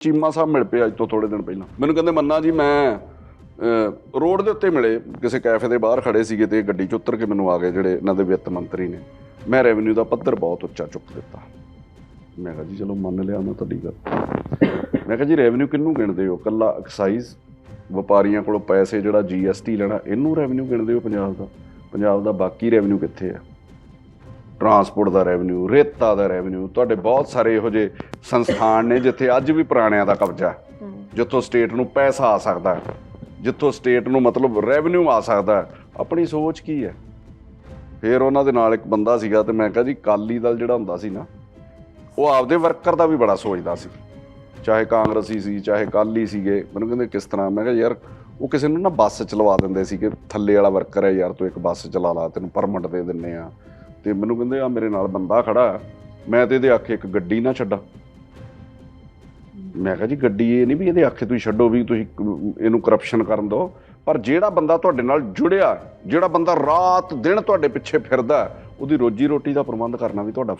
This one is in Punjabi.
ਚੀਮਾ ਸਾਹਿਬ ਮਿਲ ਪਏ ਅੱਜ ਤੋਂ ਥੋੜੇ ਦਿਨ ਪਹਿਲਾਂ। ਮੈਨੂੰ ਕਹਿੰਦੇ, ਮੰਨਾ ਜੀ, ਮੈਂ ਰੋਡ ਦੇ ਉੱਤੇ ਮਿਲੇ। ਕਿਸੇ ਕੈਫੇ ਦੇ ਬਾਹਰ ਖੜੇ ਸੀਗੇ ਤੇ ਗੱਡੀ 'ਚ ਉਤਰ ਕੇ ਮੈਨੂੰ ਆ ਗਏ ਜਿਹੜੇ ਇਹਨਾਂ ਦੇ ਵਿੱਤ ਮੰਤਰੀ ਨੇ। ਮੈਂ ਰੈਵਨਿਊ ਦਾ ਪੱਧਰ ਬਹੁਤ ਉੱਚਾ ਚੁੱਕ ਦਿੱਤਾ। ਮੈਂ ਕਿਹਾ ਜੀ, ਚਲੋ, ਮੰਨ ਲਿਆ ਮੈਂ ਤੁਹਾਡੀ ਗੱਲ। ਮੈਂ ਕਿਹਾ ਜੀ ਰੈਵਨਿਊ ਕਿੰਨੂੰ ਗਿਣਦੇ ਹੋ? ਕੱਲਾ ਐਕਸਾਈਜ਼ ਵਪਾਰੀਆਂ ਕੋਲੋਂ ਪੈਸੇ ਜਿਹੜਾ ਜੀਐਸਟੀ ਲੈਣਾ, ਇਹਨੂੰ ਰੈਵਨਿਊ ਗਿਣਦੇ ਹੋ ਪੰਜਾਬ ਦਾ? ਪੰਜਾਬ ਦਾ ਬਾਕੀ ਰੈਵਨਿਊ ਕਿੱਥੇ ਆ? ਟਰਾਂਸਪੋਰਟ ਦਾ ਰੈਵਨਿਊ ਰੇਤਾ ਦਾ ਰੈਵਨਿਊ ਤੁਹਾਡੇ ਬਹੁਤ ਸਾਰੇ ਇਹੋ ਜਿਹੇ ਸੰਸਥਾਨ ਨੇ ਜਿੱਥੇ ਅੱਜ ਵੀ ਪੁਰਾਣਿਆਂ ਦਾ ਕਬਜ਼ਾ ਜਿੱਥੋਂ ਸਟੇਟ ਨੂੰ ਪੈਸਾ ਆ ਸਕਦਾ ਜਿੱਥੋਂ ਸਟੇਟ ਨੂੰ ਮਤਲਬ ਰੈਵਨਿਊ ਆ ਸਕਦਾ ਆਪਣੀ ਸੋਚ ਕੀ ਹੈ? ਫਿਰ ਉਹਨਾਂ ਦੇ ਨਾਲ ਇੱਕ ਬੰਦਾ ਸੀਗਾ ਤੇ ਮੈਂ ਕਿਹਾ ਜੀ ਕਾਲੀ ਦਲ ਜਿਹੜਾ ਹੁੰਦਾ ਸੀ ਨਾ ਉਹ ਆਪਦੇ ਵਰਕਰ ਦਾ ਵੀ ਬੜਾ ਸੋਚਦਾ ਸੀ ਚਾਹੇ ਕਾਂਗਰਸੀ ਸੀ ਚਾਹੇ ਕਾਲੀ ਸੀਗੇ ਮੈਨੂੰ ਕਹਿੰਦੇ ਕਿਸ ਤਰ੍ਹਾਂ ਮੈਂ ਕਿਹਾ ਯਾਰ ਉਹ ਕਿਸੇ ਨੂੰ ਨਾ ਬੱਸ ਚਲਵਾ ਦਿੰਦੇ ਸੀ ਕਿ ਥੱਲੇ ਵਾਲਾ ਵਰਕਰ ਹੈ ਯਾਰ ਤੂੰ ਇੱਕ ਬੱਸ ਚਲਾ ਲਾ ਤੈਨੂੰ ਪਰਮਿਟ ਦੇ ਦਿੰਨੇ ਆ। ਤੇ ਮੈਨੂੰ ਕਹਿੰਦੇ ਆ ਮੇਰੇ ਨਾਲ ਬੰਦਾ ਖੜਾ ਹੈ, ਮੈਂ ਤੇ ਇਹਦੇ ਆਖੇ ਇੱਕ ਗੱਡੀ ਨਾ ਛੱਡਾ। ਮੈਂ ਕਿਹਾ ਜੀ ਗੱਡੀ ਇਹ ਨਹੀਂ ਵੀ ਇਹਦੇ ਆਖੇ ਤੁਸੀਂ ਛੱਡੋ ਵੀ ਤੁਸੀਂ ਕ- ਇਹਨੂੰ ਕਰਪਸ਼ਨ ਕਰਨ ਦਿਓ ਪਰ ਜਿਹੜਾ ਬੰਦਾ ਤੁਹਾਡੇ ਨਾਲ ਜੁੜਿਆ ਜਿਹੜਾ ਬੰਦਾ ਰਾਤ ਦਿਨ ਤੁਹਾਡੇ ਪਿੱਛੇ ਫਿਰਦਾ ਉਹਦੀ ਰੋਜੀ ਰੋਟੀ ਦਾ ਪ੍ਰਬੰਧ ਕਰਨਾ ਵੀ ਤੁਹਾਡਾ ਫਰਜ਼